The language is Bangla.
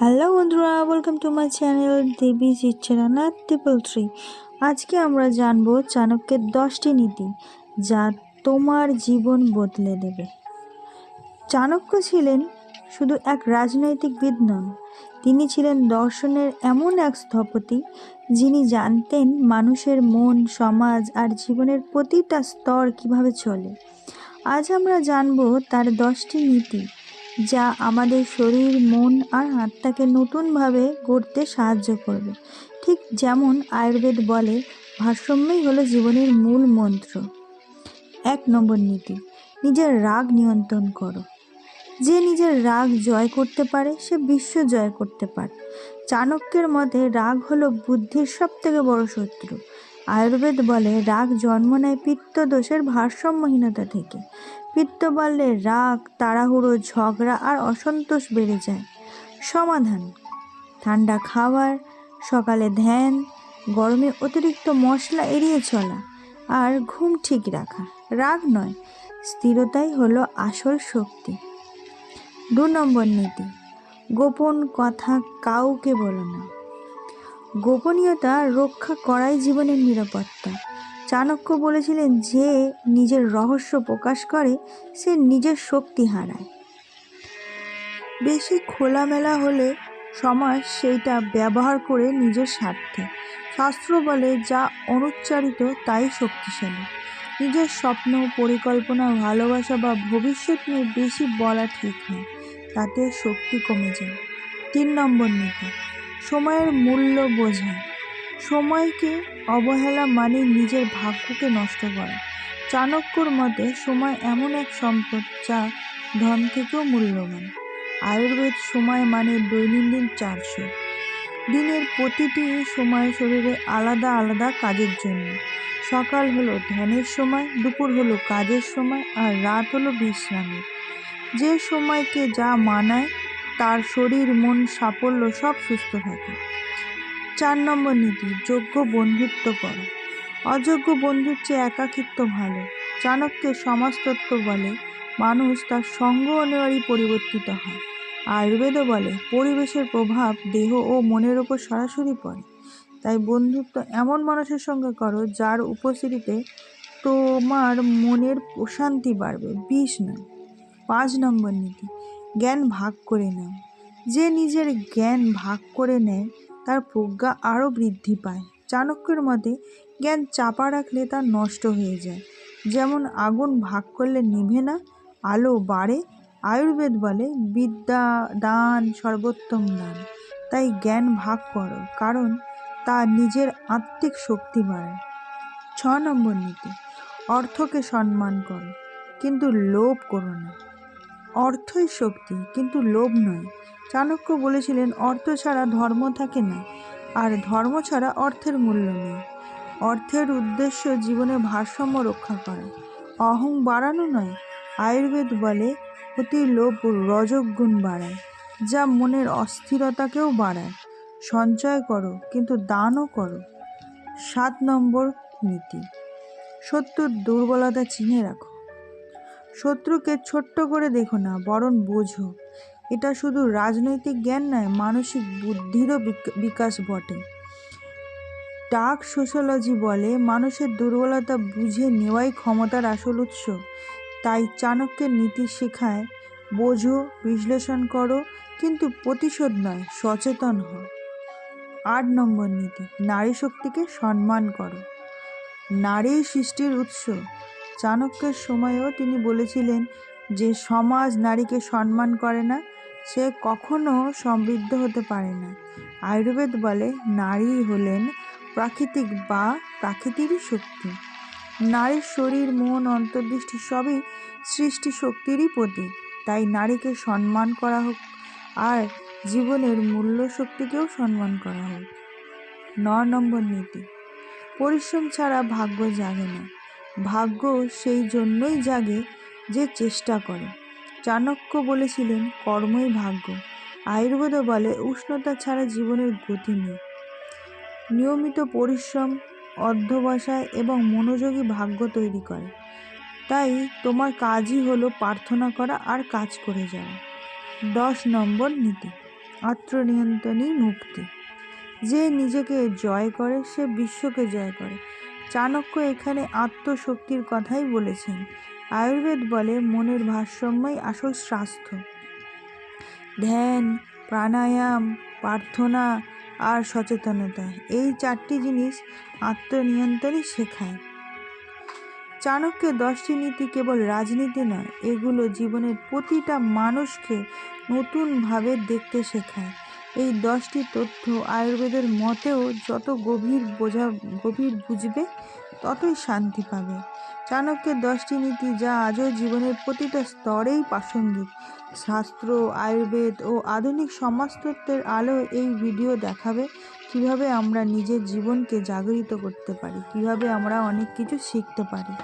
হ্যালো বন্ধুরা ওয়েলকাম টু মাই চ্যানেল দেবী ইচ্ছে রান্না ট্রিপল থ্রি আজকে আমরা জানব চাণক্যের দশটি নীতি, যা তোমার জীবন বদলে দেবে। চাণক্য ছিলেন শুধু এক রাজনৈতিকবিদ নন, তিনি ছিলেন দর্শনের এমন এক স্থপতি, যিনি জানতেন মানুষের মন, সমাজ আর জীবনের প্রতিটা স্তর কীভাবে চলে। আজ আমরা জানব তার দশটি নীতি যা আমাদের শরীর, মন আর আত্মাকে নতুনভাবে গড়তে সাহায্য করবে। ঠিক যেমন আয়ুর্বেদ বলে, ভারসাম্যই হলো জীবনের মূল মন্ত্র। এক নম্বর নীতি, নিজের রাগ নিয়ন্ত্রণ করো। যে নিজের রাগ জয় করতে পারে, সে বিশ্ব জয় করতে পারে। চাণক্যের মতে, রাগ হলো বুদ্ধির সব থেকে বড় শত্রু। আয়ুর্বেদ বলে, রাগ জন্ম নেয় পিত্তদোষের ভারসাম্যহীনতা থেকে। পিত্ত বাড়লে রাগ, তাড়াহুড়ো, ঝগড়া আর অসন্তোষ বেড়ে যায়। সমাধান, ঠান্ডা খাবার, সকালে ধ্যান, গরমে অতিরিক্ত মশলা এড়িয়ে চলা আর ঘুম ঠিক রাখা। রাগ নয়, স্থিরতাই হলো আসল শক্তি। দু নম্বর নীতি, গোপন কথা কাউকে বলো না। গোপনীয়তা রক্ষা করাই জীবনের নিরাপত্তা। চাণক্য বলেছিলেন যে, নিজের রহস্য প্রকাশ করে, সে নিজের শক্তি হারায়। বেশি খোলামেলা হলে সমাজ সেইটা ব্যবহার করে নিজের স্বার্থে। শাস্ত্র বলে, যা অনুচ্চারিত তাই শক্তিশালী। নিজের স্বপ্ন, পরিকল্পনা, ভালোবাসা বা ভবিষ্যৎ নিয়ে বেশি বলা ঠিক নয় তাতে শক্তি কমে যায়। তিন নম্বর নীতি। সময়ের মূল্য বোঝা। সময়কে অবহেলা মানে নিজের ভাগ্যকে নষ্ট করা। চাণক্যর মতে, সময় এমন এক সম্পদ যা ধন থেকেও মূল্যবান। আয়ুর্বেদ সময় মানে দৈনন্দিন চারশো। দিনের প্রতিটি সময় শরীরে আলাদা আলাদা কাজের জন্য। সকাল হলো ধ্যানের সময়, দুপুর হলো কাজের সময়, আর রাত হলো বিশ্রামের। যে সময়কে যা মানায় তার শরীর, মন, সাফল্য সব সুস্থ থাকে। চার নম্বর নীতি, যোগ্য বন্ধুত্ব করো। অযোগ্য বন্ধুর চেয়ে একাকিত্ব ভালো। চাণক্যের সমাজতত্ত্ব বলে, মানুষ তার সঙ্গ অনুযায়ী পরিবর্তিত হয়। আয়ুর্বেদও বলে, পরিবেশের প্রভাব দেহ ও মনের ওপর সরাসরি পড়ে। তাই বন্ধুত্ব এমন মানুষের সঙ্গে করো, যার উপস্থিতিতে তোমার মনের প্রশান্তি বাড়বে, বিষ নয়। পাঁচ নম্বর নীতি জ্ঞান ভাগ করে নাও যে নিজের জ্ঞান ভাগ করে নেয়, তার প্রজ্ঞা আরও বৃদ্ধি পায়। চাণক্যের মতে, জ্ঞান চাপা রাখলে তা নষ্ট হয়ে যায়। যেমন আগুন ভাগ করলে নিভে না, আলো বাড়ে। আয়ুর্বেদ বলে, বিদ্যা, দান সর্বোত্তম দান। তাই জ্ঞান ভাগ করো, কারণ তা নিজের আত্মিক শক্তি বাড়ায়। ছ নম্বর নীতি, অর্থকে সম্মান করো, কিন্তু লোভ করো না। অর্থই শক্তি, কিন্তু লোভ নয়। চাণক্য বলেছিলেন, অর্থ ছাড়া ধর্ম থাকে না, আর ধর্ম ছাড়া অর্থের মূল্য নেই। অর্থের উদ্দেশ্য জীবনে ভারসাম্য রক্ষা করা। অহং বাড়ানো নয়, আয়ুর্বেদ বলে, অতি লোভ রজক গুণ বাড়ায়, যা মনের অস্থিরতাকেও বাড়ায়। সঞ্চয় করো, কিন্তু দানও করো। সাত নম্বর নীতি। সত্য দুর্বলতা চিনে রাখো। শত্রুকে ছোট্ট করে দেখো না, বরং বোঝো। এটা শুধু রাজনৈতিক জ্ঞান নয়, মানসিক বুদ্ধিরও বিকাশ বটে ডাক সোশ্যালজি বলে, মানুষের দুর্বলতা বুঝে নেওয়াই ক্ষমতার আসল উৎস। তাই চাণক্যের নীতি শেখায়, বোঝো, বিশ্লেষণ করো, কিন্তু প্রতিশোধ নয়, সচেতন হও। আট নম্বর নীতি, নারী শক্তিকে সম্মান করো। নারী সৃষ্টির উৎস। চাণক্যের সময়েও তিনি বলেছিলেন যে সমাজ নারীকে সম্মান করে না, সে কখনো সমৃদ্ধ হতে পারে না। আয়ুর্বেদ বলে, নারী হলেন প্রাকৃতিক বা প্রাকৃতিরই শক্তি। নারীর শরীর, মন, অন্তর্দৃষ্টি সবই সৃষ্টি শক্তিরই প্রতীক। তাই নারীকে সম্মান করা হোক আর জীবনের মূল্য শক্তিকেও সম্মান করা হোক। ন নম্বর নীতি, পরিশ্রম ছাড়া ভাগ্য জাগে না। ভাগ্য সেই জন্যই জাগে যে চেষ্টা করে। চাণক্য বলেছিলেন, কর্মই ভাগ্য। আয়ুর্বেদও বলে, উষ্ণতা ছাড়া জীবনের গতি নেই। নিয়মিত পরিশ্রম, অধ্যবসায় এবং মনোযোগী ভাগ্য তৈরি করে। তাই তোমার কাজই হলো প্রার্থনা করা আর কাজ করে যাওয়া। দশ নম্বর নীতি আত্মনিয়ন্ত্রণই মুক্তি। যে নিজেকে জয় করে, সে বিশ্বকে জয় করে। চাণক্য এখানে আত্মশক্তির কথাই বলেছেন। আয়ুর্বেদ বলে মনের ভারসাম্যই আসল স্বাস্থ্য। ধ্যান, প্রাণায়াম, প্রার্থনা আর সচেতনতা এই চারটি জিনিস আত্মনিয়ন্ত্রণই শেখায়। চাণক্যের দশটি নীতি কেবল রাজনীতি নয়, এগুলো জীবনের প্রতিটা মানুষকে নতুনভাবে দেখতে শেখায়। এই দশটি তথ্য আয়ুর্বেদের মতেও যত গভীর বোঝা, গভীর বুঝবে, ততই শান্তি পাবে। চাণক্যের দশটি নীতি যা আজও জীবনের প্রতিটা স্তরেই প্রাসঙ্গিক। শাস্ত্র, আয়ুর্বেদ ও আধুনিক সমাজতত্ত্বের আলো এই ভিডিও দেখাবে কীভাবে আমরা নিজের জীবনকে জাগরিত করতে পারি, কীভাবে আমরা অনেক কিছু শিখতে পারি।